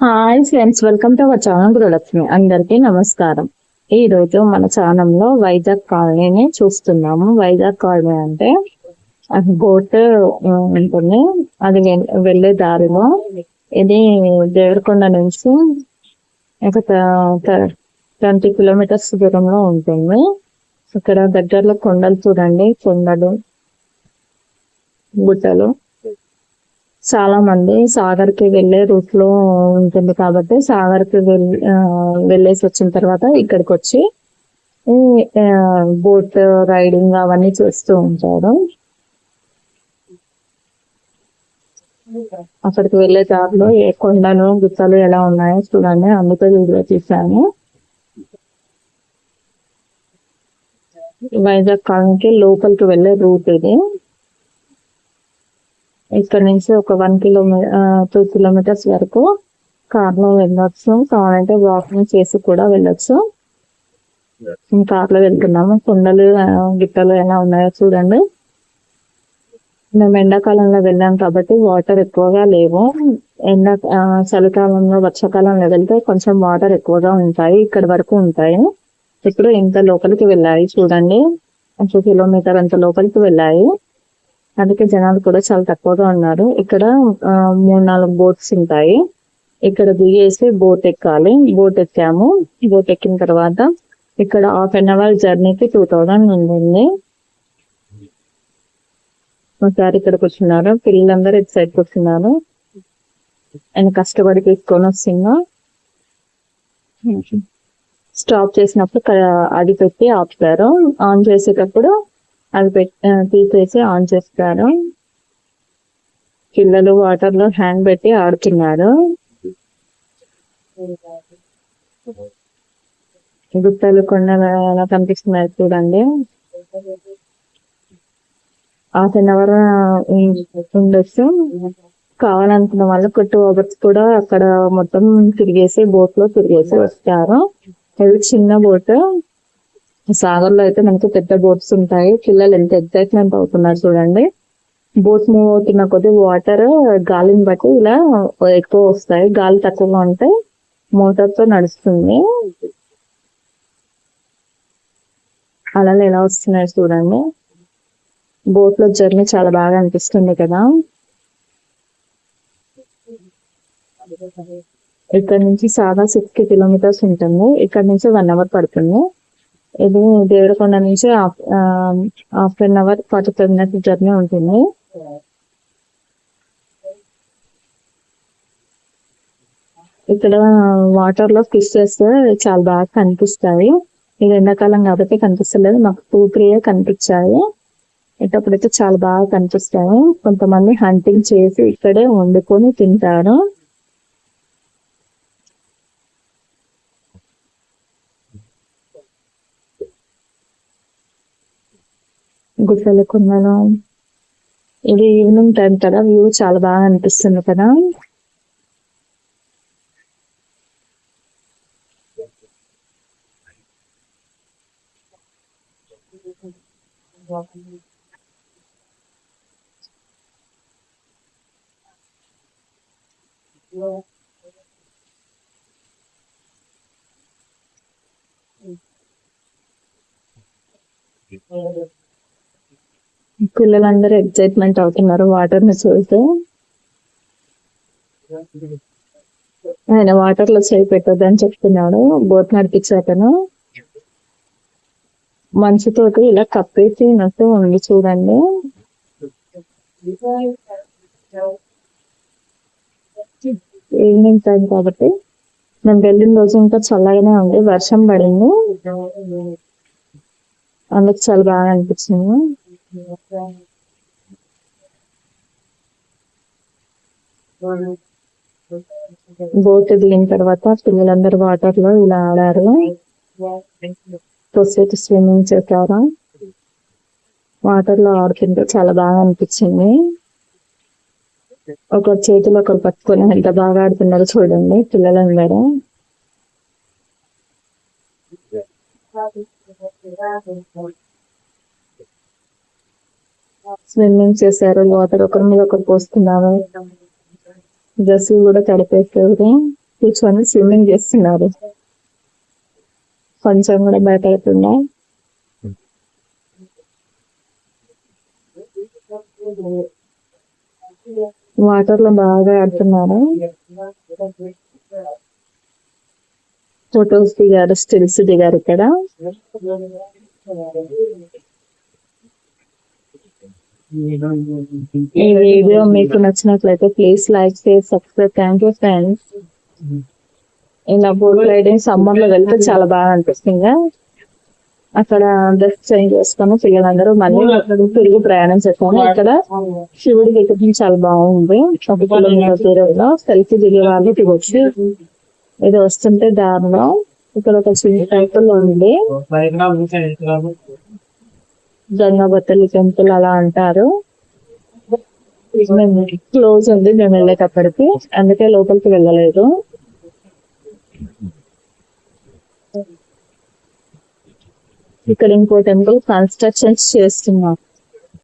Hi friends welcome to our channel Gruhalakshmi అందరికీ నమస్కారం. ఈ రోజు మన ఛానల్లో వైజాగ్ కాలనీని చూస్తున్నాము. వైజాగ్ కాలనీ అంటే బోట్ ఉంటుంది. అది వెళ్ళే దారిలో ఇది దేవరకొండ నుంచి ఒక ట్వంటీ కిలోమీటర్స్ దూరంలో ఉంటుంది. ఇక్కడ దగ్గరలో కొండలు చూడండి. కొండలు గుట్టలు. చాలా మంది సాగర్కి వెళ్ళే రూట్లో ఉంటుంది కాబట్టి సాగర్కి వెళ్ళేసి వచ్చిన తర్వాత ఇక్కడికి వచ్చి బోట్ రైడింగ్ అవన్నీ చేస్తూ ఉంటారు అక్కడికి వెళ్ళే దారిలో ఏ కొండలు గుట్టలు ఎలా ఉన్నాయో చూడండి. అందుకే వీడియో తీశాను. వైజాగ్ కాలనీకి లోపలికి వెళ్ళే రూట్ ఇది. ఇక్కడ నుంచి ఒక వన్ కిలోమీటర్ టూ కిలోమీటర్స్ వరకు కార్లో వెళ్ళొచ్చు. కావాలంటే వాకింగ్ చేసి కూడా వెళ్ళొచ్చు. కార్లో వెళ్తున్నాము. కొండలు గిట్టలు ఎలా ఉన్నాయో చూడండి. మేము ఎండాకాలంలో వెళ్ళాం కాబట్టి వాటర్ ఎక్కువగా లేవు. ఎండ చలికాలంలో వర్షాకాలంలో వెళ్తే కొంచెం వాటర్ ఎక్కువగా ఉంటాయి. ఇక్కడ వరకు ఉంటాయి. ఇప్పుడు ఇంత లోపలికి వెళ్ళాయి. చూడండి. ఒక కిలోమీటర్ అంత లోపలికి వెళ్ళాయి. అందుకే జనాలు కూడా చాలా తక్కువగా ఉన్నారు. ఇక్కడ మూడు నాలుగు బోట్స్ ఉంటాయి. ఇక్కడ దిగేసి బోట్ ఎక్కాలి. బోట్ ఎక్కాము. బోట్ ఎక్కిన తర్వాత ఇక్కడ హాఫ్ అన్ అవర్ జర్నీకి టూ థౌజండ్ ఉంటుంది. ఒకసారి ఇక్కడ కూర్చున్నారు. పిల్లలందరూ ఇటు సైడ్ కూర్చున్నారు. ఆయన కష్టపడి తీసుకొని వస్తున్నా. స్టాప్ చేసినప్పుడు క- అది పెట్టి ఆపుతారు ఆన్ చేసేటప్పుడు అది పెట్టి తీసేసి ఆన్ చేస్తారు. పిల్లలు వాటర్లో హ్యాండ్ పెట్టి ఆడుతున్నారు. గుట్టలు కొండలు ఎలా కనిపిస్తున్నాయి చూడండి. హాఫ్ అన్ అవర్ ఉండొచ్చు? కావాలనుకున్న వాళ్ళు ఒక టూ కూడా అక్కడ మొత్తం తిరిగేసి బోట్లో తిరిగేసి వస్తారు. ఇది చిన్న బోట్. సాగర్లో అయితే మనకి పెద్ద బోట్స్ ఉంటాయి. పిల్లలు ఎంత ఎక్సైట్మెంట్ అవుతున్నారు చూడండి. బోట్స్ మూవ్ అవుతున్న కొద్ది వాటర్ గాలిని బట్టి ఇలా ఎక్కువ వస్తాయి. గాలి తక్కువగా ఉంటే మోటార్తో నడుస్తుంది. అలలు ఎలా వస్తున్నాయి చూడండి. బోట్లో జర్నీ చాలా బాగా అనిపిస్తుంది కదా. ఇక్కడ నుంచి సాదా సిక్స్టీ కిలోమీటర్స్ ఉంటుంది. ఇక్కడ నుంచి వన్ అవర్ పడుతుంది. ఇది దేవరకొండ నుంచి half an hour forty five minutes journey ఉంటుంది. ఇక్కడ వాటర్లో ఫిషెస్ చాలా బాగా కనిపిస్తాయి. ఇది ఎండాకాలం కాబట్టి కనిపిస్తలేదు. మాకు టూ త్రీయే కనిపించాయి. ఇటప్పుడైతే చాలా బాగా కనిపిస్తాయి. కొంతమంది హంటింగ్ చేసి ఇక్కడే వండుకొని తింటారు. గుట్టలు కొండలు ఇది ఈవినింగ్ టైం కదా వ్యూ చాలా బాగా అనిపిస్తుంది కదా. పిల్లలందరూ ఎక్సైట్మెంట్ అవుతున్నారు. వాటర్ని చూస్తే ఆయన వాటర్లో చేయి పెట్టొద్దని చెప్తున్నాడు. బోట్ నడిపించే అతను ఇలా ఇలా కప్పేసినట్టు ఉంది చూడండి. ఈవినింగ్ టైం కాబట్టి? మేము వెళ్ళిన రోజు ఇంకా చల్లగానే ఉంది. వర్షం పడింది. అందుకు చాలా బాగా అనిపించింది. బోట్ దిగిన తర్వాత పిల్లలందరూ వాటర్లో ఇలా ఆడారు. కొద్దిసేపు స్విమ్మింగ్ చేశారు. వాటర్లో ఆడుతుంటే చాలా బాగా అనిపించింది. ఒక చేతిలో ఒకరు పట్టుకొని ఎంత బాగా ఆడుతున్నారో చూడండి పిల్లలందరూ. స్విమ్మింగ్ చేశారు వాటర్ ఒకరి మీద ఒకరు పోస్తున్నారు. డ్రెస్సులు కూడా తడిపేసేది కూర్చొని స్విమ్మింగ్ చేస్తున్నారు. కొంచెం కూడా భయపడుతున్నా వాటర్లో బాగా ఆడుతున్నారు. ఫొటోస్ దిగారు స్టిల్స్ దిగారు ఇక్కడ. ఈ వీడియో మీకు నచ్చినట్లయితే please like share subscribe thank you friends ఇలా బోట్ రైడింగ్ సమ్మర్లో వెళ్తే చాలా బాగా అనిపిస్తుంది అక్కడ డ్రెస్ చేంజ్ చేసుకొని పిల్లలందరూ మళ్ళీ తిరిగి ప్రయాణం చేస్తాము. ఇక్కడ శివుడి విగ్రహం చాలా బాగుంది. ఒక కిలోమీటర్ దూరంలో సెల్ఫీ దిగే వాళ్ళు దిగొచ్చు. ఇది వస్తుంటే దారిలో ఇక్కడ ఒక చిన్న టెంపుల్ ఉంది. గంగాబత్తలి టెంపుల్ అలా అంటారు. క్లోజ్ ఉంది మేము వెళ్ళేటప్పటికి. అందుకే లోపలికి వెళ్ళలేదు. ఇక్కడ ఇంకో టెంపుల్ కన్స్ట్రక్షన్స్ చేస్తున్నారు.